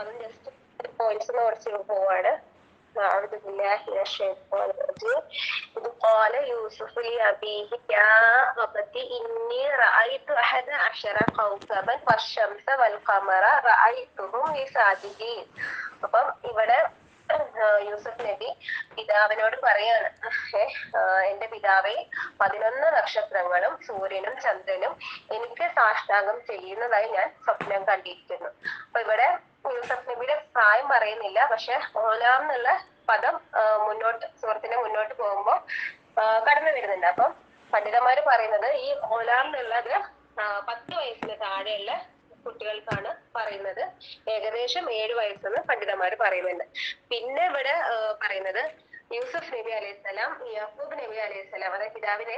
പദം just points കുറച്ച് പോവാണ് أعوذ بالله من الشيطان الرجيم إذ قال يوسف لأبيه يا أبت إني رأيت أحد عشر كوكبا والشمس والقمر رأيتهم لي ساجدين അപ്പം ഇവിടെ യൂസഫ് നബി പിതാവിനോട് പറയാണ് ഏ, ആ, എന്റെ പിതാവെ പതിനൊന്ന് നക്ഷത്രങ്ങളും സൂര്യനും ചന്ദ്രനും എനിക്ക് സാഷ്ടാംഗം ചെയ്യുന്നതായി ഞാൻ സ്വപ്നം കണ്ടിരിക്കുന്നു അപ്പൊ ഇവിടെ യൂസഫ് നബിയുടെ പ്രായം പറയുന്നില്ല. പക്ഷെ ഓലാം എന്നുള്ള പദം മുന്നോട്ട് സുഹൃത്തിന്റെ മുന്നോട്ട് പോകുമ്പോൾ കടന്നു വരുന്നുണ്ട്. അപ്പം പണ്ഡിതന്മാര് പറയുന്നത് ഈ ഓലാം എന്നുള്ളത് പത്ത് വയസ്സിന് താഴെയുള്ള കുട്ടികൾക്കാണ് പറയുന്നത്. ഏകദേശം ഏഴ് വയസ്സെന്ന് പണ്ഡിതന്മാര് പറയുന്നുണ്ട്. പിന്നെ ഇവിടെ പറയുന്നത് യൂസഫ് നബി അലൈഹിസ്സലാം യാക്കൂബ് നബി അലൈഹിസ്സലാം അതായത് പിതാവിനെ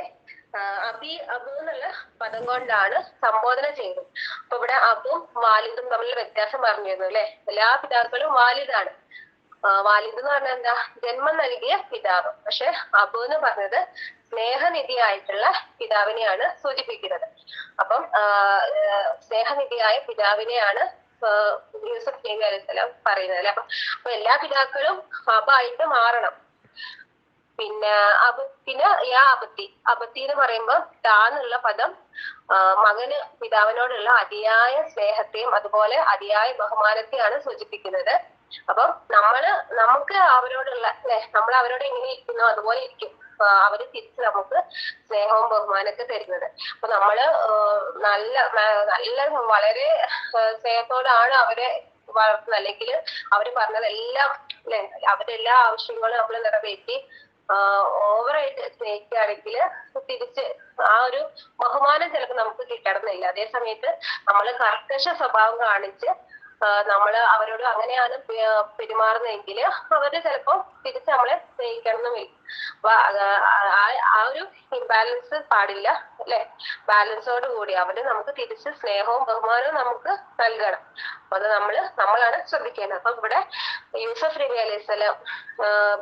അബി അബു എന്നുള്ള പദം കൊണ്ടാണ് സംബോധന ചെയ്തത്. അപ്പൊ ഇവിടെ അബും വാലിദും തമ്മിലുള്ള വ്യത്യാസം പറഞ്ഞിരുന്നു അല്ലെ? എല്ലാ പിതാക്കളും വാലിദാണ്. വാലിദ് എന്ന് പറഞ്ഞാൽ എന്താ? ജന്മം നൽകിയ പിതാവ്. പക്ഷെ അബു എന്ന് പറഞ്ഞത് സ്നേഹനിധിയായിട്ടുള്ള പിതാവിനെയാണ് സൂചിപ്പിക്കുന്നത്. അപ്പം സ്നേഹനിധിയായ പിതാവിനെയാണ് യൂസഫ് നബി അലൈഹിസ്സലാം പറയുന്നത് അല്ലെ? അപ്പൊ എല്ലാ പിതാക്കളും അബായിട്ട് മാറണം. പിന്നെ അബ പിന്നെ യാ അബത്തി. അബത്തി എന്ന് പറയുമ്പോൾ താ എന്നുള്ള പദം മകന് പിതാവിനോടുള്ള അതിയായ സ്നേഹത്തെയും അതുപോലെ അതിയായ ബഹുമാനത്തെയാണ് സൂചിപ്പിക്കുന്നത്. അപ്പം നമ്മൾ നമുക്ക് അവരോടുള്ള അല്ലെ നമ്മൾ അവരോട് എങ്ങനെ ഇരിക്കുന്നു അതുപോലെ ഇരിക്കും. അവർ തിരിച്ച് നമുക്ക് സ്നേഹവും ബഹുമാനമൊക്കെ തരുന്നത്. അപ്പൊ നമ്മൾ നല്ല നല്ല വളരെ സ്നേഹത്തോടാണ് അവരെ വളർത്തുന്നത്. അല്ലെങ്കിൽ അവർ പറഞ്ഞതെല്ലാം അല്ലെ അവരുടെ എല്ലാ ആവശ്യങ്ങളും നമ്മൾ നിറവേറ്റി ഓവറായിട്ട് സ്നേഹിക്കുകയാണെങ്കിൽ തിരിച്ച് ആ ഒരു ബഹുമാനം ചിലപ്പോൾ നമുക്ക് കിട്ടണമെന്നില്ല. അതേ സമയത്ത് നമ്മൾ കർക്കശ സ്വഭാവം കാണിച്ച് നമ്മൾ അവരോട് അങ്ങനെയാണ് പെരുമാറുന്നതെങ്കിൽ അവർ ചിലപ്പോൾ തിരിച്ച് നമ്മളെ സ്നേഹിക്കണമെന്നില്ല അപ്പൊ ആ- ആ ഒരു ഇംബാലൻസ് പാടില്ല. അല്ലെ? ബാലൻസോട് കൂടി അവർ നമുക്ക് തിരിച്ച് സ്നേഹവും ബഹുമാനവും നമുക്ക് നൽകണം. അപ്പൊ അത് നമ്മൾ നമ്മളാണ് ശ്രദ്ധിക്കേണ്ടത്. അപ്പൊ ഇവിടെ യൂസഫ് നബി അലൈഹി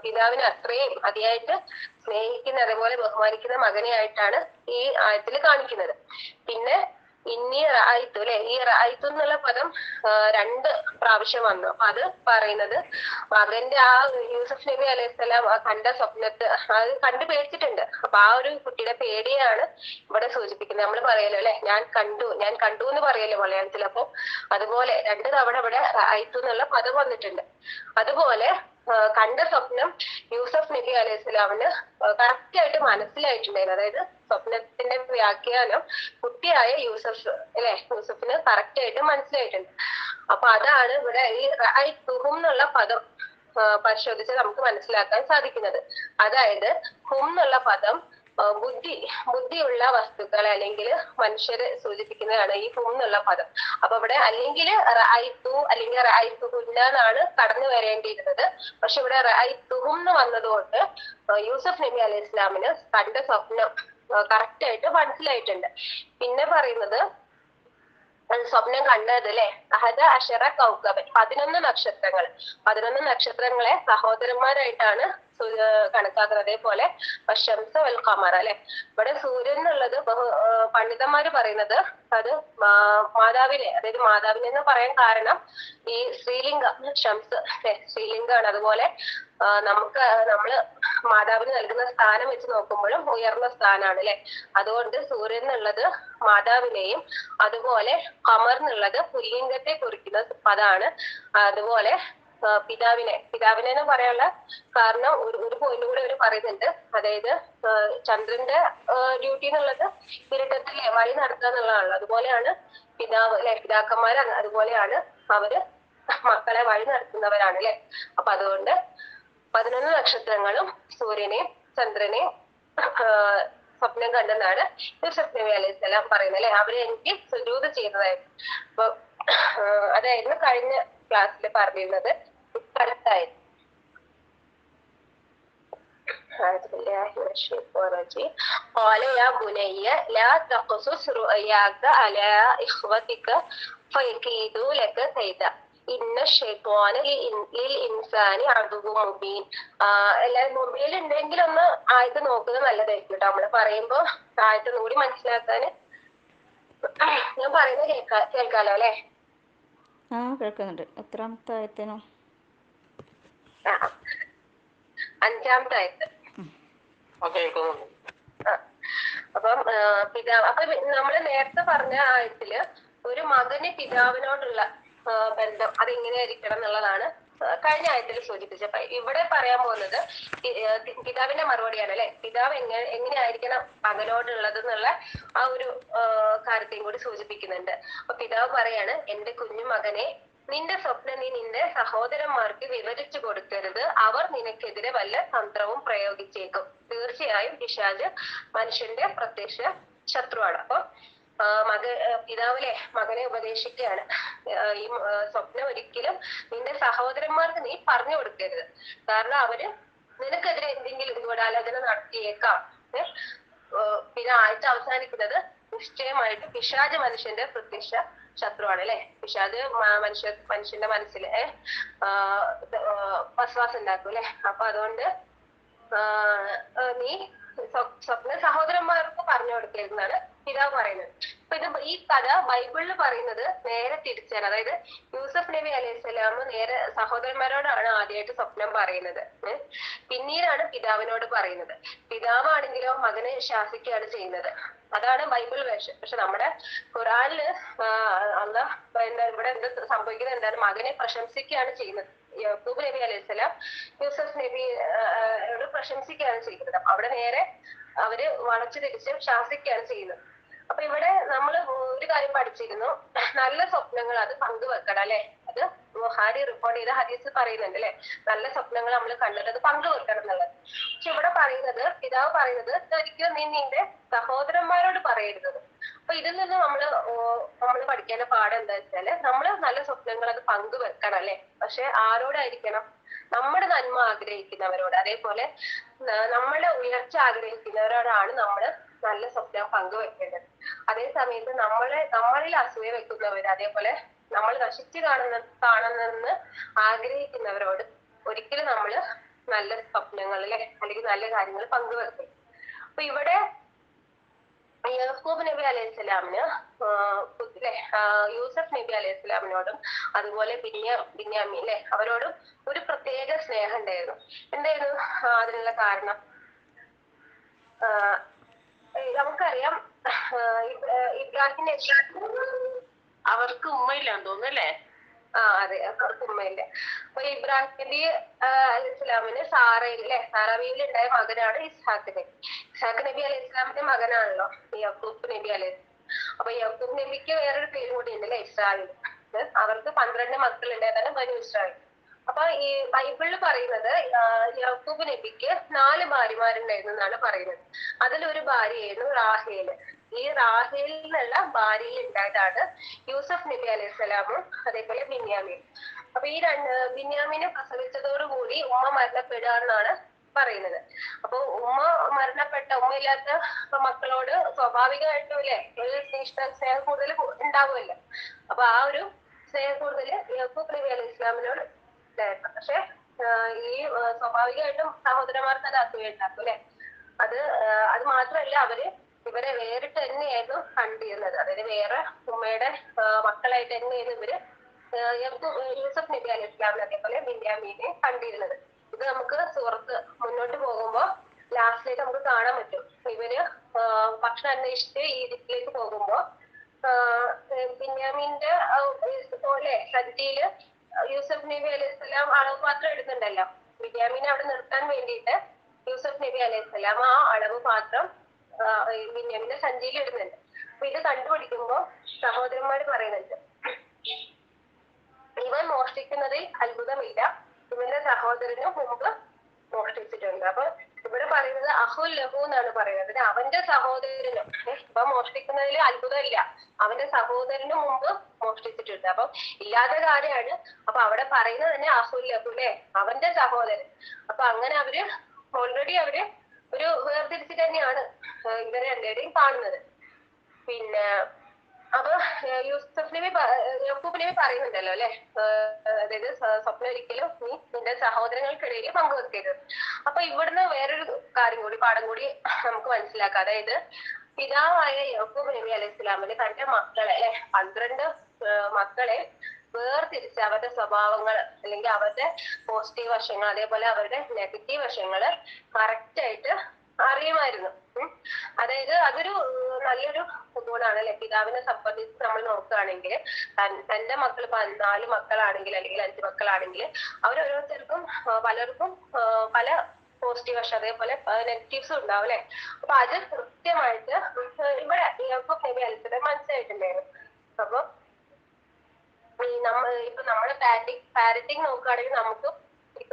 പിതാവിനെ അത്രയും അതിയായിട്ട് സ്നേഹിക്കുന്ന അതേപോലെ ബഹുമാനിക്കുന്ന മകനെയായിട്ടാണ് ഈ ആയത്തിൽ കാണിക്കുന്നത്. പിന്നെ ഇന്നി റായിത്തു അല്ലെ ഈ റായിത്തു എന്നുള്ള പദം രണ്ട് പ്രാവശ്യം വന്നു. അപ്പൊ അത് പറയുന്നത് മകന്റെ ആ യൂസഫ് നബി അലൈഹി സ്വലാം കണ്ട സ്വപ്നത്തെ അത് കണ്ടു പേടിച്ചിട്ടുണ്ട്. അപ്പൊ ആ ഒരു കുട്ടിയുടെ പേടിയാണ് ഇവിടെ സൂചിപ്പിക്കുന്നത്. നമ്മൾ പറയല്ലോ അല്ലെ? ഞാൻ കണ്ടു ഞാൻ കണ്ടു എന്ന് പറയല്ലോ മലയാളത്തിൽ. അപ്പൊ അതുപോലെ രണ്ട് തവണ ഇവിടെ റായിത്തു എന്നുള്ള പദം വന്നിട്ടുണ്ട്. അതുപോലെ കണ്ട സ്വപ്നം യൂസഫ് നബി അലൈഹി സ്വലാമിന് കറക്റ്റ് ആയിട്ട് മനസ്സിലായിട്ടുണ്ടായിരുന്നു. അതായത് സ്വപ്നത്തിന്റെ വ്യാഖ്യാനം കുട്ടിയായ യൂസഫ് അല്ലെ? യൂസഫിന് കറക്റ്റ് ആയിട്ട് മനസ്സിലായിട്ടുണ്ട്. അപ്പൊ അതാണ് ഇവിടെ ഈ തുഹും എന്നുള്ള പദം പരിശോധിച്ച് നമുക്ക് മനസ്സിലാക്കാൻ സാധിക്കുന്നത്. അതായത് ഹും എന്നുള്ള പദം ബുദ്ധി ബുദ്ധിയുള്ള വസ്തുക്കൾ അല്ലെങ്കിൽ മനുഷ്യരെ സൂചിപ്പിക്കുന്നതാണ് ഈ ഹും എന്നുള്ള പദം. അപ്പൊ ഇവിടെ അല്ലെങ്കിൽ റായിത്തു അല്ലെങ്കിൽ റായിത്തുഹുന്ന എന്നാണ് കടന്നു വരേണ്ടിയിരുന്നത്. പക്ഷെ ഇവിടെ റായിത്തുഹും എന്ന് വന്നതുകൊണ്ട് യൂസഫ് നബി അലൈഹി ഇസ്ലാമിന് കണ്ട സ്വപ്നം കറക്റ്റ് ആയിട്ട് മനസ്സിലായിട്ടുണ്ട്. പിന്നെ പറയുന്നത് സ്വപ്നം കണ്ടത് അല്ലെ? അഹദ അഷറ കൗക്കബൻ പതിനൊന്ന് നക്ഷത്രങ്ങൾ. പതിനൊന്ന് നക്ഷത്രങ്ങളെ സഹോദരന്മാരായിട്ടാണ് കണക്കാക്കുന്നത് അതേപോലെ ശംസ വൽ അല്ലെ? ഇവിടെ സൂര്യൻ എന്നുള്ളത് ബഹു പണ്ഡിതന്മാര് പറയുന്നത് അത് മാതാവിനെ അതായത് മാതാവിനെ എന്ന് പറയാൻ കാരണം ഈ ശ്രീലിംഗ ശംസ് അല്ലെ? ശ്രീലിംഗാണ്. അതുപോലെ നമുക്ക് നമ്മൾ മാതാവിന് നൽകുന്ന സ്ഥാനം വെച്ച് നോക്കുമ്പോഴും ഉയർന്ന സ്ഥാനാണ് അല്ലെ? അതുകൊണ്ട് സൂര്യൻ എന്നുള്ളത് മാതാവിനെയും അതുപോലെ കമർ എന്നുള്ളത് പുല്ലിംഗത്തെ കുറിക്കുന്ന പദമാണ് അതുപോലെ പിതാവിനെ പിതാവിനെ എന്ന് പറയാനുള്ള കാരണം ഒരു ഒരു പോയിന്റ് കൂടെ അവർ പറയുന്നുണ്ട്. അതായത് ചന്ദ്രന്റെ ഡ്യൂട്ടി എന്നുള്ളത് ഇരുട്ടത്തിലെ വഴി നടത്തുക എന്നുള്ളതാണല്ലോ. അതുപോലെയാണ് പിതാവ് അല്ലെ? പിതാക്കന്മാർ അതുപോലെയാണ് അവർ മക്കളെ വഴി നടത്തുന്നവരാണ് അല്ലെ? അപ്പൊ അതുകൊണ്ട് പതിനൊന്ന് നക്ഷത്രങ്ങളും സൂര്യനെയും ചന്ദ്രനെയും ആ, സ്വപ്നം കണ്ടെന്നാണ് യൂസഫ് അലൈഹി സ്വലാം പറയുന്നത് അല്ലെ? അവരെ എനിക്ക് സുജൂത് ചെയ്തതായിരുന്നു. അപ്പൊ അതായിരുന്നു കഴിഞ്ഞ ക്ലാസ്സിൽ പറഞ്ഞിരുന്നത്. ഇപ്പടുത്തായിരുന്നു أعوذ بالله من الشيطان الرجيم قال يا بني لا تقصص رؤياك على إخوتك فيكيدوا لك كيدا إن الشيطان للإن- للإنسان عدو مبين ആഹ് എല്ലാരും മൊബൈൽ ഉണ്ടെങ്കിൽ ഒന്ന് ആയത് നോക്കുന്നത് നല്ലതായിരിക്കും കേട്ടോ നമ്മള് പറയുമ്പോ ആയത്ത് കൂടി മനസ്സിലാക്കാന് ഞാൻ പറയുന്നത് കേൾക്കാ കേൾക്കാലോ അല്ലെ ആ കേൾക്കുന്നുണ്ട് എത്രാമത്തെ ആയത്തേനോ ആ. അഞ്ചാമത്തെ. അപ്പം പിതാവ് അപ്പൊ നമ്മൾ നേരത്തെ പറഞ്ഞ ആയത്തിൽ ഒരു മകന് പിതാവിനോടുള്ള ബന്ധം അതെങ്ങനെയായിരിക്കണം എന്നുള്ളതാണ് കഴിഞ്ഞ ആയത്തിൽ സൂചിപ്പിച്ചത്. അപ്പൊ ഇവിടെ പറയാൻ പോകുന്നത് പിതാവിന്റെ മറുപടിയാണ് അല്ലെ? പിതാവ് എങ്ങനെ എങ്ങനെയായിരിക്കണം മകനോടുള്ളത് എന്നുള്ള ആ ഒരു കാര്യത്തെയും കൂടി സൂചിപ്പിക്കുന്നുണ്ട്. അപ്പൊ പിതാവ് പറയാണ് എന്റെ കുഞ്ഞു മകനെ നിന്റെ സ്വപ്നം നീ നിന്റെ സഹോദരന്മാർക്ക് വിവരിച്ചു കൊടുക്കരുത്. അവർ നിനക്കെതിരെ വല്ല തന്ത്രവും പ്രയോഗിച്ചേക്കും. തീർച്ചയായും പിശാജ് മനുഷ്യന്റെ പ്രത്യക്ഷ ശത്രുവാണ്. അപ്പൊ മക പിതാവിലെ മകനെ ഉപദേശിക്കുകയാണ്. ഈ സ്വപ്നം ഒരിക്കലും നിന്റെ സഹോദരന്മാർക്ക് നീ പറഞ്ഞു കൊടുക്കരുത്. കാരണം അവർ നിനക്കെതിരെ എന്തെങ്കിലും ഗൂഢാലോചന നടത്തിയേക്കാം. പിന്നെ ആഴ്ച അവസാനിക്കുന്നത് നിശ്ചയമായിട്ട് പിശാജ് മനുഷ്യന്റെ പ്രത്യക്ഷ ശത്രുവാണ് അല്ലെ? പക്ഷെ അത് മനുഷ്യ മനുഷ്യന്റെ മനസ്സിൽ വസ്വാസം ഉണ്ടാക്കും അല്ലെ? അപ്പൊ അതുകൊണ്ട് നീ സ്വപ്ന സഹോദരന്മാർക്ക് പറഞ്ഞു കൊടുക്കരുതെന്നാണ് പിതാവ് പറയുന്നത്. അപ്പൊ ഇത് ഈ കഥ ബൈബിളിൽ പറയുന്നത് നേരെ തിരിച്ചാണ് അതായത് യൂസഫ് നബി അലൈഹി സ്വലാമ് നേരെ സഹോദരന്മാരോടാണ് ആദ്യമായിട്ട് സ്വപ്നം പറയുന്നത്. പിന്നീടാണ് പിതാവിനോട് പറയുന്നത്. പിതാവാണെങ്കിലോ മകനെ ശാസിക്കുകയാണ് ചെയ്യുന്നത്. അതാണ് ബൈബിൾ വേഷം. പക്ഷെ നമ്മുടെ ഖുറാനിൽ അല്ല എന്താ ഇവിടെ എന്ത് സംഭവിക്കുന്നത് എന്താണ്? മകനെ പ്രശംസിക്കുകയാണ് ചെയ്യുന്നത്. യഹൂബ് നബി അലൈഹി സ്വലാം യൂസഫ് നബി പ്രശംസിക്കുകയാണ് ചെയ്യുന്നത്. അവിടെ നേരെ അവർ വളച്ചു തിരിച്ച് ശാസിക്കുകയാണ് ചെയ്യുന്നത്. അപ്പൊ ഇവിടെ നമ്മൾ ഒരു കാര്യം പഠിച്ചിരുന്നു. നല്ല സ്വപ്നങ്ങൾ അത് പങ്കുവെക്കണം അല്ലെ? അത് ഹാരി റിപ്പോർട്ട് ചെയ്ത ഹദീസ് പറയുന്നുണ്ട് അല്ലെ? നല്ല സ്വപ്നങ്ങൾ നമ്മൾ കണ്ടിട്ട് അത് പങ്കുവെക്കണം എന്നുള്ളത്. പക്ഷെ ഇവിടെ പറയുന്നത് പിതാവ് പറയുന്നത് ഒരിക്കലും നിന്നിന്റെ നിന്റെ സഹോദരന്മാരോട് പറയരുത്. അപ്പൊ ഇതിൽ നിന്ന് നമ്മൾ നമ്മൾ പഠിക്കേണ്ട പാഠം എന്താ വെച്ചാൽ നമ്മൾ നല്ല സ്വപ്നങ്ങൾ അത് പങ്കുവെക്കണം അല്ലെ? പക്ഷെ ആരോടായിരിക്കണം? നമ്മുടെ നന്മ ആഗ്രഹിക്കുന്നവരോട്. അതേപോലെ നമ്മളെ ഉയർച്ച ആഗ്രഹിക്കുന്നവരോടാണ് നമ്മൾ നല്ല സ്വപ്നം പങ്കുവെക്കേണ്ടത്. അതേ സമയത്ത് നമ്മളെ നമ്മളിൽ അസൂയ വെക്കുന്നവർ അതേപോലെ നമ്മൾ നശിച്ചു കാണുന്ന കാണുന്നെന്ന് ആഗ്രഹിക്കുന്നവരോട് ഒരിക്കലും നമ്മൾ നല്ല സ്വപ്നങ്ങളിലെ അല്ലെങ്കിൽ നല്ല കാര്യങ്ങൾ പങ്കുവെക്കും അപ്പൊ ഇവിടെ യാക്കൂബ് നബി അലൈഹി സ്വലാമിന് അല്ലെ യൂസഫ് നബി അലൈഹി സ്വലാമിനോടും അതുപോലെ ബിന്യ ബിന്യാമി അല്ലെ അവരോടും ഒരു പ്രത്യേക സ്നേഹം ഉണ്ടായിരുന്നു. എന്തായിരുന്നു? അതിനുള്ള കാരണം? നമുക്കറിയാം ആ, ഇബ്രാഹിം നബി അവർക്ക് ഉമ്മയില്ലാന്ന് തോന്നുന്നു അല്ലേ? ആ അതെ അവർക്ക് ഉമ്മയില്ല. അപ്പൊ ഇബ്രാഹിം നബി അലി ഇസ്ലാമിന് സാറയിൽ സാറാവിയിൽ ഉണ്ടായ മകനാണ് ഇസ്ഹാഖ് നബി. ഇസ്ഹാഖ് നബി അലി ഇസ്ലാമിന്റെ മകനാണല്ലോ യക്കൂബ് നബി അലി അപ്പൊ യക്കൂബ് നബിക്ക് വേറൊരു പേര് കൂടി ഉണ്ടല്ലേ ഇസ്രായേൽ. അവർക്ക് പന്ത്രണ്ട് മക്കൾ ഉണ്ടായതാണ് ബനു ഇസ്രായേൽ. അപ്പൊ ഈ ബൈബിളിൽ പറയുന്നത് യാക്കൂബ് നബിക്ക് നാല് ഭാര്യമാരുണ്ടായിരുന്നു എന്നാണ് പറയുന്നത്. അതിലൊരു ഭാര്യയായിരുന്നു റാഹേൽ. ഈ റാഹേലിൽ നിന്നുള്ള ഭാര്യയിൽ ഉണ്ടായതാണ് യൂസഫ് നബി അലൈഹി സ്വലാമും അതേപോലെ ബിന്യാമിൻ അപ്പൊ ഈ രണ്ട് ബിന്യാമിനെ പ്രസവിച്ചതോടുകൂടി ഉമ്മ മരണപ്പെടുക എന്നാണ് പറയുന്നത്. അപ്പൊ ഉമ്മ മരണപ്പെട്ട ഉമ്മയില്ലാത്ത മക്കളോട് സ്വാഭാവികമായിട്ടും അല്ലെ ഒരു ഇഷ്ട സ്നേഹം കൂടുതൽ ഉണ്ടാവുമല്ലോ. അപ്പൊ ആ ഒരു സ്നേഹം കൂടുതൽ യഹൂബ് നബി അലൈഹി ഇസ്ലാമിനോട് ഉണ്ടായിരുന്നു. പക്ഷെ ഈ സ്വാഭാവികമായിട്ടും സഹോദരന്മാർ അത് അസൂയ ഉണ്ടാക്കും അല്ലെ? അത് അത് മാത്രമല്ല അവർ ഇവരെ വേറിട്ട് തന്നെയായിരുന്നു കണ്ടിരുന്നത്. അതായത് വേറെ ഉമ്മയുടെ മക്കളായിട്ട് തന്നെയായിരുന്നു ഇവർ യൂസഫ് നബി അലൈഹി ഇസ്ലാമിനെ അതേപോലെ ബിന്യാമീനെ കണ്ടിരുന്നത്. ഇത് നമുക്ക് സുഹൃത്ത് മുന്നോട്ട് പോകുമ്പോ ലാസ്റ്റിലേക്ക് നമുക്ക് കാണാൻ പറ്റും. ഇവർ ഭക്ഷണം അന്വേഷിച്ച് ഈജിപ്തിലേക്ക് പോകുമ്പോ ബിന്യാമിന്റെ സദ്യയിൽ യൂസഫ് നബി അലൈഹിസ്സലാം അളവ് പാത്രം എടുക്കണ്ടല്ലോ. ബിന്യാമിനെ അവിടെ നിർത്താൻ വേണ്ടിയിട്ട് യൂസഫ് നബി അലൈഹിസ്സലാം ആ അളവ് പാത്രം ബിന്യാമിന്റെ സഞ്ചിയിൽ ഇടുന്നുണ്ട് അപ്പൊ ഇത് കണ്ടുപിടിക്കുമ്പോ സഹോദരന്മാര് പറയുന്നുണ്ട് ഇവൻ മോഷ്ടിക്കുന്നതിൽ അത്ഭുതമില്ല. ഇവന്റെ സഹോദരനും മുമ്പ് മോഷ്ടിച്ചിട്ടുണ്ട്. അപ്പൊ ഇവിടെ പറയുന്നത് അഹുൽ ലഹു എന്നാണ് പറയുന്നത്. അവന്റെ സഹോദരനും ഇപ്പൊ മോഷ്ടിക്കുന്നതിൽ അത്ഭുതമില്ല. അവന്റെ സഹോദരന് മുമ്പ് മോഷ്ടിച്ചിട്ടുണ്ട്. അപ്പൊ ഇല്ലാത്ത കാര്യമാണ്. അപ്പൊ അവിടെ പറയുന്നത് തന്നെ അഹുൽ ലഹു അല്ലെ? അവന്റെ സഹോദരൻ. അപ്പൊ അങ്ങനെ അവർ ഓൾറെഡി അവർ ഒരു വേർതിരിച്ച് തന്നെയാണ് ഇവരെ രണ്ടുപേരെയും കാണുന്നത്. പിന്നെ അപ്പൊ യൂസഫ് നബി യാക്കൂബ് നബി പറയുന്നുണ്ടല്ലോ അല്ലെ? അതായത് സ്വപ്നം ഒരിക്കലും നീ നിന്റെ സഹോദരങ്ങൾക്കിടയിൽ പങ്കുവെക്കരുത്. അപ്പൊ ഇവിടുന്ന് വേറൊരു കാര്യം കൂടി പാഠം കൂടി നമുക്ക് മനസ്സിലാക്കാം. അതായത് പിതാവായ യാക്കൂബ് നബി അലൈഹി ഇസ്ലാമിന് തന്റെ മക്കളെ അല്ലെ? പന്ത്രണ്ട് മക്കളെ വേർതിരിച്ച് അവരുടെ സ്വഭാവങ്ങൾ അല്ലെങ്കിൽ അവരുടെ പോസിറ്റീവ് വശങ്ങൾ അതേപോലെ അവരുടെ നെഗറ്റീവ് വശങ്ങൾ കറക്റ്റ് ആയിട്ട് അറിയുമായിരുന്നു. അതായത് അതൊരു നല്ലൊരു ഗുണമാണ് അല്ലെ പിതാവിനെ സംബന്ധിച്ച് നമ്മൾ നോക്കുകയാണെങ്കിൽ തന്റെ മക്കൾ നാല് മക്കളാണെങ്കിൽ അല്ലെങ്കിൽ അഞ്ച് മക്കളാണെങ്കിൽ അവരോരോരുത്തർക്കും പലർക്കും പല പോസിറ്റീവ് വശം അതേപോലെ നെഗറ്റീവ്സും ഉണ്ടാവും അല്ലെ? അപ്പൊ അത് കൃത്യമായിട്ട് ഇവിടെ ഇയാൾക്ക് ഹെവി അത്ഭുതം മനസ്സിലായിട്ടുണ്ടായിരുന്നു. അപ്പൊ ഈ നമ്മ ഇപ്പൊ നമ്മുടെ പാരന്റിങ് പാരന്റിങ് നോക്കുകയാണെങ്കിൽ നമുക്ക്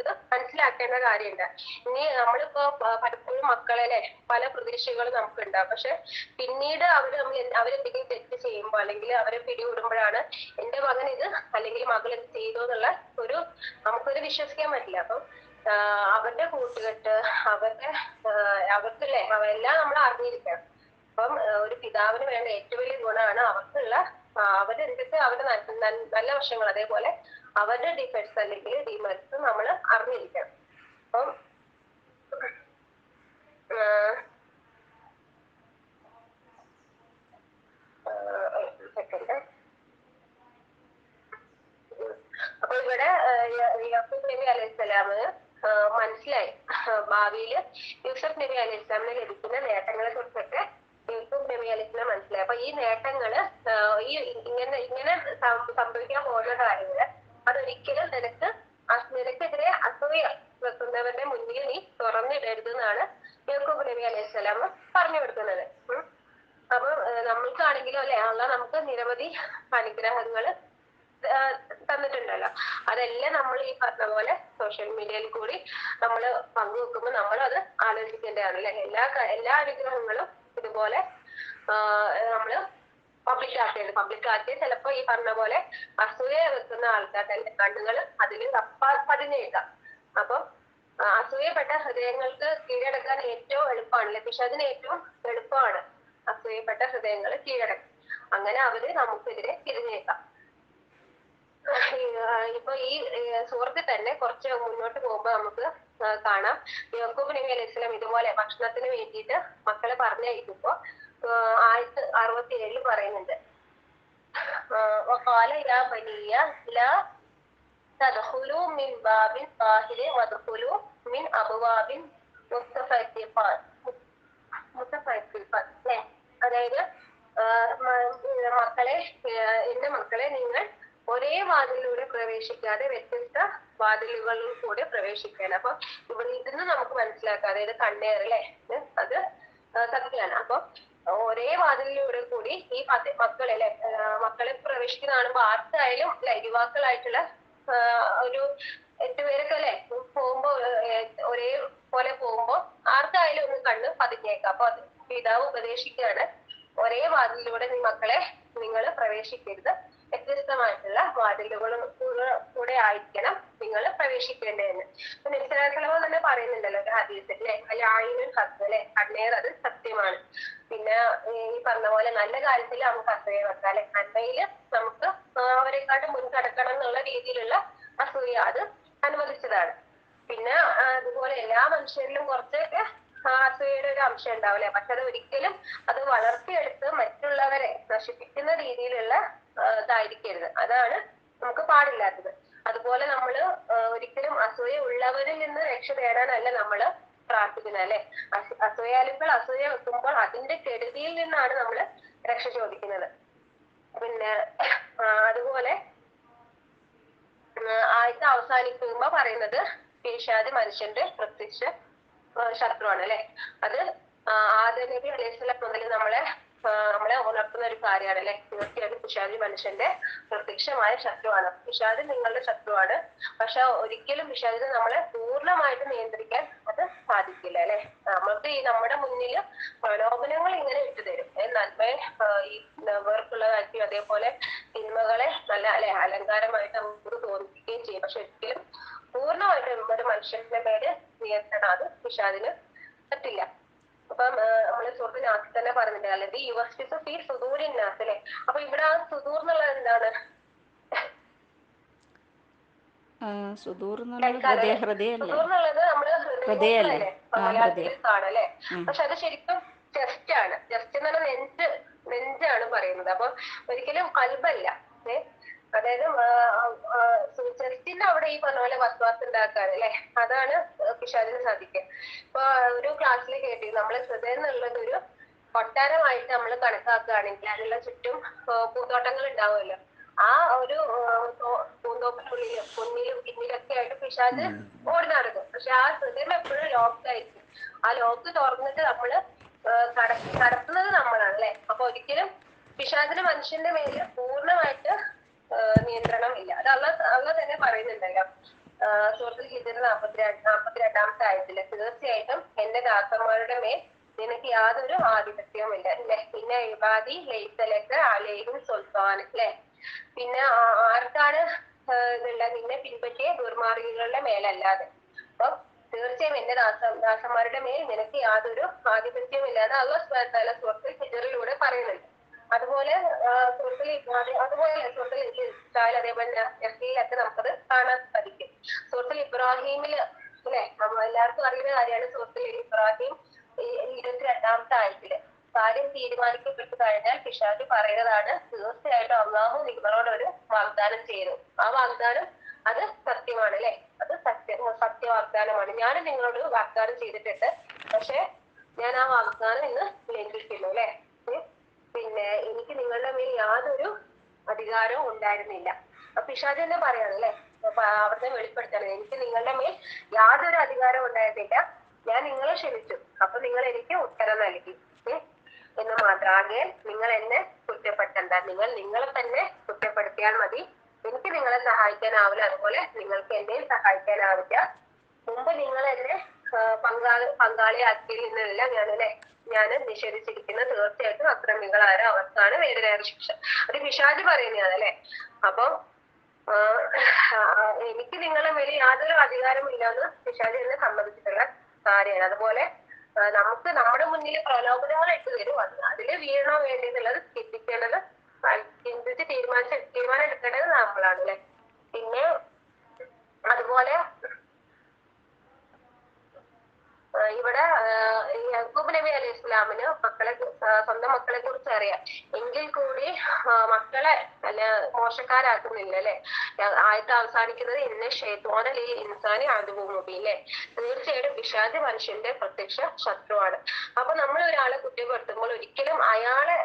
ഇത് മനസ്സിലാക്കേണ്ട കാര്യമുണ്ട്. ഇനി നമ്മളിപ്പോ പലപ്പോഴും മക്കളെ അല്ലെ പല പ്രതീക്ഷകളും നമുക്ക് ഉണ്ടാവും പക്ഷെ പിന്നീട് അവർ നമ്മൾ അവരെന്തെങ്കിലും തെറ്റ് ചെയ്യുമ്പോൾ അല്ലെങ്കിൽ അവരെ പിടികൂടുമ്പോഴാണ് എന്റെ മകൻ ഇത് അല്ലെങ്കിൽ മകൾ ഇത് ചെയ്തു എന്നുള്ള ഒരു നമുക്കൊരു വിശ്വസിക്കാൻ പറ്റില്ല. അപ്പം അവരുടെ കൂട്ടുകെട്ട് അവരുടെ അവർക്കല്ലേ എല്ലാം നമ്മൾ അറിഞ്ഞിരിക്കണം. അപ്പം ഒരു പിതാവിന് വേണ്ട ഏറ്റവും വലിയ ഗുണമാണ് അവർക്കുള്ള അവരെന്തൊക്കെ അവരുടെ നല്ല വശങ്ങൾ അതേപോലെ അവരുടെ ഡിഫെക്ട്സ് അല്ലെങ്കിൽ ഡിമെറിറ്റ്സ് നമ്മൾ അറിഞ്ഞിരിക്കണം. അപ്പം അപ്പൊ ഇവിടെ യാക്കൂബ് നബി അലൈഹി സ്വലാമ് മനസ്സിലായി. ഭാവിയിൽ യൂസഫ് നബി അലൈഹി സ്വലാമിന് ലഭിക്കുന്ന നേട്ടങ്ങളെ കുറിച്ചൊക്കെ യൂസഫ് നബി അലൈഹി സ്വലാം മനസ്സിലായി. അപ്പൊ ഈ നേട്ടങ്ങൾ ഈ ഇങ്ങനെ ഇങ്ങനെ സംഭവിക്കാൻ പോകുന്ന കാര്യങ്ങൾ അതൊരിക്കലും നിനക്ക് നിനക്കെതിരെ അസൂയ വെക്കുന്നവരുടെ മുന്നിൽ നീ തുറന്നിടരുത് എന്നാണ് യാക്കൂബ് നബി അലൈഹി സ്വലാം പറഞ്ഞു കൊടുക്കുന്നത്. അപ്പൊ നമ്മൾക്കാണെങ്കിലും അല്ലെ അല്ല നമുക്ക് നിരവധി അനുഗ്രഹങ്ങൾ തന്നിട്ടുണ്ടല്ലോ. അതെല്ലാം നമ്മൾ ഈ പറഞ്ഞ പോലെ സോഷ്യൽ മീഡിയയിൽ കൂടി നമ്മൾ പങ്കുവെക്കുമ്പോൾ നമ്മൾ അത് ആലോചിക്കേണ്ടതാണ് അല്ലെ? എല്ലാ എല്ലാ അനുഗ്രഹങ്ങളും ഇതുപോലെ നമ്മൾ പബ്ലിക് ആക്കിയത് പബ്ലിക് ആക്കിയ ചിലപ്പോ ഈ പറഞ്ഞ പോലെ അസൂയ വെക്കുന്ന ആൾക്കാരുടെ കണ്ണുകൾ അതിൽ പതിഞ്ഞേക്കാം അപ്പം അസൂയപ്പെട്ട ഹൃദയങ്ങൾക്ക് കീഴടക്കാൻ ഏറ്റവും എളുപ്പമാണ്. ലഭിച്ചതിന് ഏറ്റവും എളുപ്പമാണ് അസൂയപ്പെട്ട ഹൃദയങ്ങൾ കീഴടക്കാൻ. അങ്ങനെ അവർ നമുക്കെതിരെ തിരിഞ്ഞേക്കാം. ഇപ്പൊ ഈ സുഹൃത്തിൽ തന്നെ കുറച്ച് മുന്നോട്ട് പോകുമ്പോ നമുക്ക് കാണാം. യോക്കൂബ് നബി അലൈഹി സ്വലം ഇതുപോലെ ഭക്ഷണത്തിന് വേണ്ടിയിട്ട് മക്കളെ പറഞ്ഞയക്കുമ്പോ ആഴ്ച അറുപത്തി ഏഴില് പറയുന്നുണ്ട് ആഹ് وقال يا بني لا تدخلوا من باب واحد وادخلوا من أبواب متفرقات മുത്തഫൈഫിൽഫത്ത് അല്ലെ അതായത് ആ, മ- മക്കളെ ആ, എന്റെ മക്കളെ നിങ്ങൾ ഒരേ വാതിലിലൂടെ പ്രവേശിക്കാതെ വ്യത്യസ്ത വാതിലുകളിൽ കൂടെ പ്രവേശിക്കാൻ അപ്പൊ ഇവിടെ ഇതിന്ന് നമുക്ക് മനസ്സിലാക്കാം അതായത് കണ്ണേർ അല്ലെ അത് ആ, സത്യമാണ് അപ്പൊ ഒരേ വാതിലിലൂടെ കൂടി ഈ മക്കളെ അല്ലെ മക്കളെ പ്രവേശിക്കുന്ന കാണുമ്പോ ആർക്കായാലും യുവാക്കളായിട്ടുള്ള ഒരു എട്ട് പേരൊക്കെ അല്ലെ പോകുമ്പോ ഒരേ പോലെ പോകുമ്പോ ആർക്കായാലും ഒന്ന് കണ്ണ് പതിഞ്ഞേക്കാം. അപ്പൊ അത് പിതാവ് ഉപദേശിക്കുകയാണ്. ഒരേ വാതിലിലൂടെ നീ മക്കളെ നിങ്ങൾ പ്രവേശിക്കരുത്. വ്യത്യസ്തമായിട്ടുള്ള വാതിലുകളും കൂടെ- ആയിരിക്കണം നിങ്ങൾ പ്രവേശിക്കേണ്ടതെന്ന്. നിസ്സലാസലമ തന്നെ പറയുന്നുണ്ടല്ലോ ഒരു ഹദീസിലെ അല്ലെ? അല്ലെ കണ്ണേർ അത് സത്യമാണ്. പിന്നെ ഈ പറഞ്ഞ പോലെ നല്ല കാര്യത്തിൽ നമുക്ക് അസൂയ വെക്കാം അല്ലെ? നന്മയിൽ നമുക്ക് അവരെക്കാട്ട് മുൻകടക്കണം എന്നുള്ള രീതിയിലുള്ള അസൂയ അത് അനുവദിച്ചതാണ്. പിന്നെ അതുപോലെ എല്ലാ മനുഷ്യരിലും കുറച്ചൊക്കെ അസൂയയുടെ ഒരു അംശം ഉണ്ടാവില്ലേ? പക്ഷെ അത് ഒരിക്കലും അത് വളർത്തിയെടുത്ത് മറ്റുള്ളവരെ നശിപ്പിക്കുന്ന രീതിയിലുള്ള ഇതായിരിക്കരുത്. അതാണ് നമുക്ക് പാടില്ലാത്തത്. അതുപോലെ നമ്മൾ ഒരിക്കലും അസൂയ ഉള്ളവരിൽ നിന്ന് രക്ഷ തേടാനല്ല നമ്മൾ പ്രാർത്ഥിക്കുന്നത് അല്ലെ? അസൂ- അസൂയാലുക്കൾ അസൂയ വെക്കുമ്പോൾ അതിന്റെ കെടുതിയിൽ നിന്നാണ് നമ്മൾ രക്ഷ ചോദിക്കുന്നത്. പിന്നെ അതുപോലെ ആഴ്ച അവസാനിക്കുമ്പോ പറയുന്നത് പേശാദി മനുഷ്യന്റെ പ്രത്യക്ഷ ശത്രുവാണ് അല്ലെ? അത് ആദ്യ ആദം നബി അലൈഹി മുതൽ നമ്മളെ നമ്മളെ ഉണർത്തുന്ന ഒരു കാര്യമാണ് അല്ലെ തീർച്ചയായിട്ടും പിശാജി മനുഷ്യന്റെ പ്രത്യക്ഷമായ ശത്രുവാണ്. പിശാദ് നിങ്ങളുടെ ശത്രുവാണ്. പക്ഷെ ഒരിക്കലും പിശാദിനെ നമ്മളെ പൂർണമായിട്ട് നിയന്ത്രിക്കാൻ അത് സാധിക്കില്ല അല്ലെ? നമ്മൾക്ക് ഈ നമ്മുടെ മുന്നിൽ പ്രലോഭനങ്ങൾ ഇങ്ങനെ ഇട്ടുതരും നന്മയെ ഈ വേർക്കുള്ളതാക്കി അതേപോലെ തിന്മകളെ നല്ല അല്ലെ അലങ്കാരമായിട്ട് നമുക്ക് തോന്നിപ്പിക്കുകയും ചെയ്യും. പക്ഷെ ഒരിക്കലും പൂർണമായിട്ട് ഒരു മനുഷ്യന്റെ പേര് നിയന്ത്രണം അത് പിശാദിന് പറ്റില്ല. അപ്പം നമ്മൾ സുഹൃത്ത് നാസിൽ തന്നെ പറഞ്ഞിട്ടുണ്ട്. അല്ലെങ്കിൽ യുവസ്റ്റിസ് ഫീ സുദൂരിൻ നാസ് അല്ലെ? അപ്പൊ ഇവിടെ ആ സുദൂർ എന്നുള്ളത് എന്താണ്? സുദൂർ എന്നുള്ളത് നമ്മൾ. കാണല്ലേ പക്ഷെ അത് ശരിക്കും ചെസ്റ്റ് ആണ്. ചെസ്റ്റ് എന്ന് പറഞ്ഞാൽ നെഞ്ച് നെഞ്ചാണ് പറയുന്നത്. അപ്പൊ ഒരിക്കലും കൽബല്ല. ഏ അതായത് ചെസ്റ്റിന്റെ അവിടെ ഈ പറഞ്ഞ പോലെ വസ്വാസ് ഉണ്ടാക്കാൻ അല്ലെ? അതാണ് പിശാചിന് സാധിക്കുക. ഇപ്പൊ ഒരു ക്ലാസ്സിൽ കേട്ടി നമ്മളെ ഹൃദയം എന്നുള്ളത് ഒരു കൊട്ടാരമായിട്ട് നമ്മൾ കണക്കാക്കുകയാണെങ്കിൽ അതിനുള്ള ചുറ്റും പൂന്തോട്ടങ്ങൾ ഉണ്ടാവുമല്ലോ ആ ഒരു പൂന്തോട്ടത്തിനുള്ളിലും പൊന്നിലും പിന്നിലൊക്കെ ആയിട്ട് പിശാജ് ഓടി നടക്കും. പക്ഷെ ആ ഹൃദയം എപ്പോഴും ലോക്ക് ആയിരിക്കും. ആ ലോക്ക് തുറന്നിട്ട് നമ്മൾ കടത്തുന്നത് നമ്മളാണ് അല്ലെ? അപ്പൊ ഒരിക്കലും പിശാചിന് മനുഷ്യന്റെ മേൽ പൂർണമായിട്ട് നിയന്ത്രണം ഇല്ല. അത് അള്ള അള്ള തന്നെ പറയുന്നുണ്ടല്ലോ. സുഹൃത്തിൽ ഹിജറ് നാപ്പത്തിരണ്ട് നാപ്പത്തിരണ്ടാമത്തെ ആയത്തിൽ തീർച്ചയായിട്ടും എന്റെ ദാസന്മാരുടെ മേൽ നിനക്ക് യാതൊരു ആധിപത്യവുമില്ല അല്ലെ? പിന്നെ ഇബാദി ലൈസലക്ക് അലേഹിൻ സുൽത്താൻ അല്ലെ? പിന്നെ ആർക്കാണ് ഇതുള്ള നിന്നെ പിൻപറ്റിയ ദുർമാർഗികളുടെ മേലല്ലാതെ? അപ്പൊ തീർച്ചയായും എന്റെ ദാസ ദാസന്മാരുടെ മേൽ നിനക്ക് യാതൊരു ആധിപത്യവും ഇല്ലാതെ അള്ള തആല സുഹൃത്തിൽ ഹിജറിലൂടെ പറയുന്നുണ്ട്. അതുപോലെ ഇബ്രാഹിം അതുപോലെ സുഹൃത്തിൽ ഇസ്രായേൽ അതേപോലെ നഹീലൊക്കെ നമുക്കത് കാണാൻ സാധിക്കും. സോഷ്യൽ ഇബ്രാഹിമിൽ അല്ലെ എല്ലാവർക്കും അറിയുന്ന കാര്യമാണ് സോഷ്യൽ ഇബ്രാഹിം ഇരുപത്തിരണ്ടാമത്തെ ആയത്തിൽ കാര്യം തീരുമാനിക്കപ്പെട്ടു കഴിഞ്ഞാൽ പിഷാജ് പറയുന്നതാണ് തീർച്ചയായിട്ടും അള്ളാഹു നിങ്ങളോട് ഒരു വാഗ്ദാനം ചെയ്തു. ആ വാഗ്ദാനം അത് സത്യമാണ് അല്ലെ അത് സത്യ സത്യ വാഗ്ദാനമാണ് ഞാൻ നിങ്ങളോട് വാഗ്ദാനം ചെയ്തിട്ടുണ്ട്. പക്ഷെ ഞാൻ ആ വാഗ്ദാനം ഇന്ന് ലംഘിക്കുന്നു അല്ലെ. പിന്നെ എനിക്ക് നിങ്ങളുടെ മേൽ യാതൊരു അധികാരവും ഉണ്ടായിരുന്നില്ല. അപ്പൊ പിശാജ് തന്നെ പറയാണ് അല്ലെ? അവിടുത്തെ വെളിപ്പെടുത്തണം എനിക്ക് നിങ്ങളുടെ മേൽ യാതൊരു അധികാരവും ഉണ്ടായിരുന്നില്ല. ഞാൻ നിങ്ങളെ ക്ഷണിച്ചു അപ്പൊ നിങ്ങൾ എനിക്ക് ഉത്തരം നൽകി. എന്ന് മാത്രം. ആകെ നിങ്ങൾ എന്നെ കുറ്റപ്പെടുത്തണ്ട. നിങ്ങൾ നിങ്ങളെ തന്നെ കുറ്റപ്പെടുത്തിയാൽ മതി. എനിക്ക് നിങ്ങളെ സഹായിക്കാനാവില്ല. അതുപോലെ നിങ്ങൾക്ക് എന്നെയും സഹായിക്കാനാവില്ല. മുമ്പ് നിങ്ങൾ എന്നെ പങ്കാളി പങ്കാളിയാക്കിയതിൽ നിന്നെല്ലാം ഞാൻ നിഷേധിച്ചിരിക്കുന്ന തീർച്ചയായിട്ടും അക്രമികളാരോ അവർക്കാണ് വേദനയുടെ ശിക്ഷ. അത് പിശാജ് പറയുന്നതാണ് അല്ലെ അപ്പം എനിക്ക് നിങ്ങളെ മേലെ യാതൊരു അധികാരം ഇല്ലാന്ന് പിശാജ് എന്നെ സമ്മതിച്ചിട്ടുള്ള കാര്യമാണ്. അതുപോലെ നമുക്ക് നമ്മുടെ മുന്നിൽ പ്രലോഭനങ്ങൾ ഇട്ട് തരും അത് അതിൽ വീഴണോ വേണ്ടെന്നുള്ളത് ചിന്തിക്കേണ്ടത് ചിന്തിച്ച് തീരുമാനിച്ച് തീരുമാനം എടുക്കേണ്ടത് നമ്മളാണ് അല്ലെ പിന്നെ അതുപോലെ ആ, ഇവിടെ യാക്കൂബ് നബി അലൈഹി ഇസ്ലാമിന് മക്കളെ സ്വന്തം മക്കളെ കുറിച്ച് അറിയാം. എങ്കിൽ കൂടി മക്കളെ അല്ല മോശക്കാരാക്കുന്നില്ല അല്ലെ? ആയത്ത് അവസാനിക്കുന്നത് ഇന്ന് ഷേത്തോനൽ ഈ ഇൻസാനി അതുഭൂമി അല്ലെ? തീർച്ചയായിട്ടും വിഷാദ മനുഷ്യന്റെ പ്രത്യക്ഷ ശത്രുവാണ്. അപ്പൊ നമ്മൾ ഒരാളെ കുറ്റപ്പെടുത്തുമ്പോൾ ഒരിക്കലും അയാളെ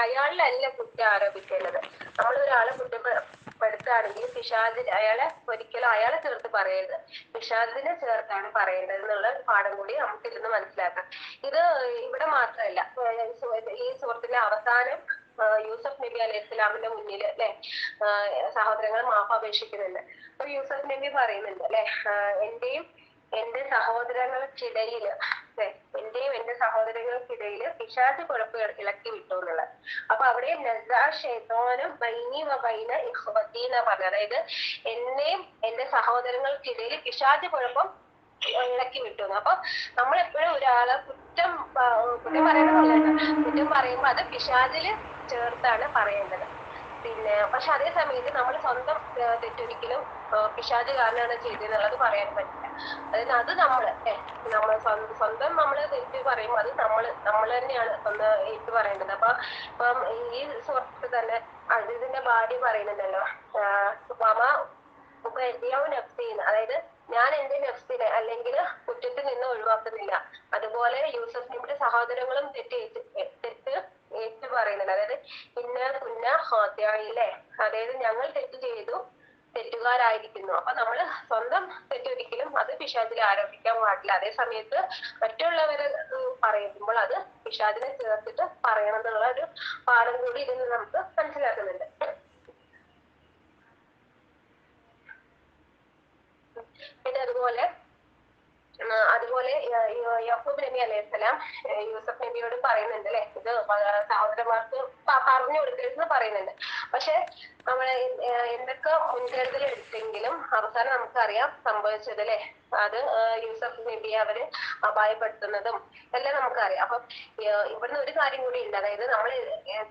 അയാളിലല്ല കുറ്റം ആരോപിക്കേണ്ടത്. നമ്മൾ ഒരാളെ കുറ്റപ്പെടുത്തുകയാണെങ്കിൽ പിശാചിന് അയാളെ ഒരിക്കലും അയാളെ ചേർത്ത് പറയരുത്. പിശാചിനെ ചേർത്താണ് പറയേണ്ടത് എന്നുള്ള പാഠം കൂടി നമുക്ക് ഇരുന്ന് മനസ്സിലാക്കാം. ഇത് ഇവിടെ മാത്രമല്ല ഈ സുഹൃത്തിന്റെ അവസാനം യൂസഫ് നബി അലൈഹി ഇസ്ലാമിന്റെ മുന്നിൽ അല്ലെ? സഹോദരങ്ങൾ മാപ്പ് അപേക്ഷിക്കുന്നുണ്ട്. അപ്പൊ യൂസഫ് നബി പറയുന്നുണ്ട് അല്ലെ? എന്റെയും എന്റെ സഹോദരങ്ങൾക്കിടയിൽ എന്റെയും എന്റെ സഹോദരങ്ങൾക്കിടയിൽ പിശാച് കുഴപ്പം ഇളക്കി വിട്ടു എന്നുള്ളത്. അപ്പൊ അവിടെ ഷേത്തോനും ബൈനി അതായത് എന്നെയും എന്റെ സഹോദരങ്ങൾക്കിടയിൽ പിശാച് കുഴപ്പം ഇളക്കി വിട്ടു എന്ന്. അപ്പൊ നമ്മളെപ്പോഴും ഒരാളെ കുറ്റം കുറ്റം പറയുന്നതല്ല കുറ്റം പറയുമ്പോ അത് പിശാചിൽ ചേർത്താണ് പറയേണ്ടത്. പിന്നെ പക്ഷെ അതേ സമയത്ത് നമ്മൾ സ്വന്തം തെറ്റൊരിക്കലും ആ, പിശാച് കാരണമാണ് ചെയ്തതെന്നുള്ളത് പറയാൻ പറ്റില്ല. അതായത് അത് നമ്മൾ ഏ, നമ്മൾ സ്വന്തം നമ്മൾ തെറ്റ് പറയുമ്പോൾ അത് നമ്മൾ നമ്മൾ തന്നെയാണ് സ്വന്തം ഏറ്റ് പറയേണ്ടത്. അപ്പൊ ഇപ്പം ഈ സുഹൃത്ത് തന്നെ അജിതിന്റെ ഭാര്യ പറയുന്നുണ്ടല്ലോ മമ നഫ്സീന്ന് അതായത് ഞാൻ എന്റെ നഫ്സിനെ അല്ലെങ്കിൽ കുറ്റത്തിൽ നിന്ന് ഒഴിവാക്കുന്നില്ല. അതുപോലെ യൂസഫ് നബിയുടെ സഹോദരങ്ങളും തെറ്റ് തെറ്റ് ഏറ്റു പറയുന്നുണ്ട്. അതായത് ഇന്ന കുന്ന ഹോത്യായില്ലേ അതായത് ഞങ്ങൾ തെറ്റ് ചെയ്തു തെറ്റുകാരായിരിക്കുന്നു. അപ്പൊ നമ്മൾ സ്വന്തം തെറ്റൊരിക്കലും അത് പിശാചിൽ ആരോപിക്കാൻ പാടില്ല. അതേ സമയത്ത് മറ്റുള്ളവര് പറയുമ്പോൾ അത് പിശാചിനെ ചേർത്തിട്ട് പറയണം എന്നുള്ള ഒരു പാഠം കൂടി ഇതിൽ നമുക്ക് മനസ്സിലാക്കുന്നുണ്ട്. പിന്നെ അതുപോലെ യാക്കൂബ് നബി അലൈഹി സ്വലാം യൂസഫ് നബിയോട് പറയുന്നുണ്ട് അല്ലെ? ഇത് സഹോദരന്മാർക്ക് പറഞ്ഞു കൊടുക്കരുതെന്ന് പറയുന്നുണ്ട്. പക്ഷെ നമ്മൾ എന്തൊക്കെ മുൻകരുതൽ എടുത്തെങ്കിലും അവസാനം നമുക്കറിയാം സംഭവിച്ചത് അല്ലെ? അത് യൂസഫ് നബി അവർ അപായപ്പെടുത്തുന്നതും എല്ലാം നമുക്കറിയാം. അപ്പൊ ഇവിടുന്ന് ഒരു കാര്യം കൂടി ഉണ്ട്. അതായത് നമ്മൾ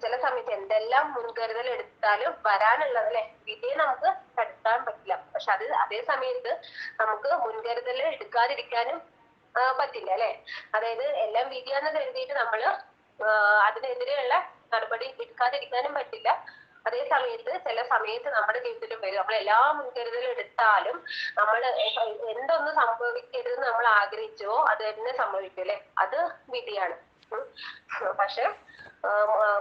ചില സമയത്ത് എന്തെല്ലാം മുൻകരുതൽ എടുത്താലും വരാനുള്ളത് അല്ലെ? വിധിയെ നമുക്ക് തടുക്കാൻ പറ്റില്ല. പക്ഷെ അത് അതേ സമയത്ത് നമുക്ക് മുൻകരുതൽ എടുക്കാതിരിക്കാനും പറ്റില്ല അല്ലെ? അതായത് എല്ലാം വിധിയാന്ന് കരുതിയിട്ട് നമ്മൾ അതിനെതിരെയുള്ള നടപടി എടുക്കാതിരിക്കാനും പറ്റില്ല. അതേ സമയത്ത് ചില സമയത്ത് നമ്മുടെ ജീവിതത്തിലും വരും. നമ്മൾ എല്ലാ മുൻകരുതലും എടുത്താലും നമ്മൾ എന്തൊന്ന് സംഭവിക്കരുത് നമ്മൾ ആഗ്രഹിച്ചോ അത് തന്നെ സംഭവിക്കും അല്ലെ? അത് വിധിയാണ്. പക്ഷെ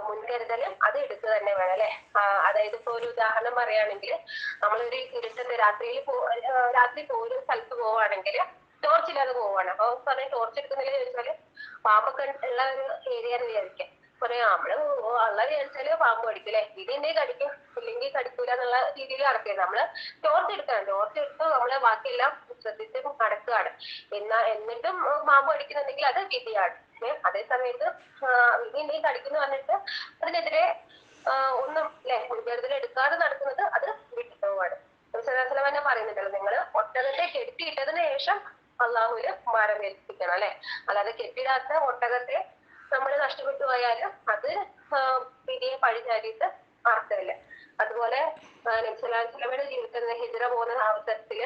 മുൻകരുതൽ അത് എടുക്കുക തന്നെ വേണം അല്ലെ? അതായത് ഇപ്പൊ ഒരു ഉദാഹരണം പറയുകയാണെങ്കിൽ നമ്മളൊരു ഇരുട്ടത്ത് രാത്രിയിൽ രാത്രി ഒരു സ്ഥലത്ത് പോവുകയാണെങ്കിൽ ടോർച്ച് ഇല്ലാതെ പോവാണ്. അപ്പൊ പറഞ്ഞ ടോർച്ച് എടുക്കുന്നില്ല ചോദിച്ചാൽ പാമ്പൊക്കെ ഉള്ള ഒരു ഏരിയ എന്ന് വിചാരിക്കാം. പറയാം നമ്മൾ അള്ള വിചാരിച്ചാൽ പാമ്പ് കടിക്കും അല്ലെ ഇതിന്റെ കടിക്കും. ഇല്ലെങ്കിൽ കടിക്കൂല എന്നുള്ള രീതിയിൽ നടക്കരുത്. നമ്മൾ ടോർച്ച് എടുക്കണം ടോർച്ച് എടുത്ത് നമ്മൾ ബാക്കിയെല്ലാം ശ്രദ്ധിച്ച് നടക്കുകയാണ് എന്നാ എന്നിട്ടും പാമ്പ് കടിക്കുന്നുണ്ടെങ്കിൽ അത് വിധിയാണ്. അതേ സമയത്ത് വിധി കടിക്കുന്നു പറഞ്ഞിട്ട് അതിനെതിരെ ഒന്നും അല്ലെ മുൻകരുതൽ എടുക്കാതെ നടക്കുന്നത് അത് വിട്ടുപോവാണ്. പറയുന്നുണ്ടല്ലോ നിങ്ങൾ ഒട്ടകത്തെ കെട്ടിയിട്ടതിന് ശേഷം മരം ഏൽപ്പിക്കണം അല്ലെ? അല്ലാതെ കെട്ടിടാത്ത ഒട്ടകത്തെ നമ്മൾ നഷ്ടപ്പെട്ടു പോയാൽ അത് പിന്നെയും പഴി പഴിചാരിയിട്ട് അർത്ഥമില്ല അതുപോലെ നബ്സലാസ്ലമയുടെ ജീവിതത്തിൽ ഹിജറ പോകുന്ന അവസരത്തിൽ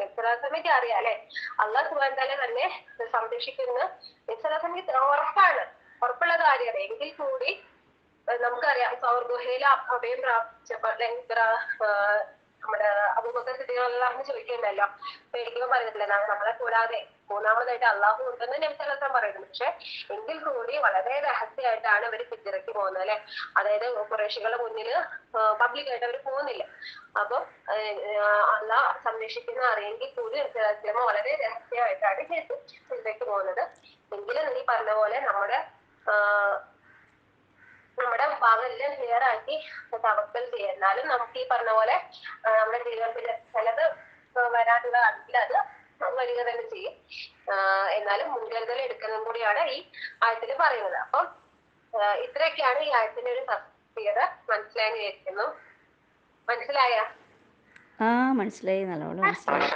നബ്സലാസ്ലമയ്ക്ക് അറിയാം അല്ലെ? അള്ളാഹ് സുബാന്താലെ തന്നെ സംരക്ഷിക്കുന്ന നബ്സലാസ്ലമിക്ക് ഉറപ്പാണ്. ഉറപ്പുള്ള കാര്യമാണ് എങ്കിൽ കൂടി നമുക്കറിയാം നമുക്കറിയാം സൗർ ഗുഹയിൽ അഭയം പ്രാപിച്ചപ്പോ നമ്മുടെ അബൂബക്കർ സിദ്ദീഖ് ചോദിക്കുന്നുണ്ടല്ലോ പേടിക്കുമ്പോൾ പറയുന്നില്ല. നമ്മളെ കൂടാതെ മൂന്നാമതായിട്ട് അള്ളാഹു ഉണ്ടെന്ന് നബിസലാസം പറയുന്നു. പക്ഷെ എങ്കിൽ കൂടി വളരെ രഹസ്യമായിട്ടാണ് ഇവർ ഹിജറയ്ക്ക് പോകുന്നത് അല്ലെ? അതായത് കുറേശികളുടെ മുന്നിൽ പബ്ലിക് ആയിട്ട് അവർ പോകുന്നില്ല. അപ്പൊ അള്ളാഹ് സംരക്ഷിക്കുന്ന അറിയെങ്കിൽ കൂടി നബിസലാസ്ലമ വളരെ രഹസ്യമായിട്ടാണ് ഹിജറയ്ക്ക് പോകുന്നത്. എങ്കിലും നീ പറഞ്ഞ പോലെ നമ്മുടെ നമ്മുടെ ഭാഗമെല്ലാം ക്ലിയർ ആക്കി തവക്കൽ ചെയ്യാം. എന്നാലും നമുക്ക് ഈ പറഞ്ഞ പോലെ നമ്മുടെ ജീവിതത്തിൽ ചിലത് വരാനുള്ള അതിൽ അത് വരിക തന്നെ ചെയ്യും എന്നാലും മുൻകരുതൽ എടുക്കുന്നതും കൂടിയാണ് ഈ ആയത്തിൽ പറയുന്നത്. അപ്പം ഇത്രയൊക്കെയാണ് ഈ ആയത്തിന്റെ ഒരു സത്യത മനസ്സിലായെന്ന് വിചാരിക്കുന്നു മനസ്സിലായ? ആ മനസ്സിലായി. നല്ലോണം മനസ്സിലായി.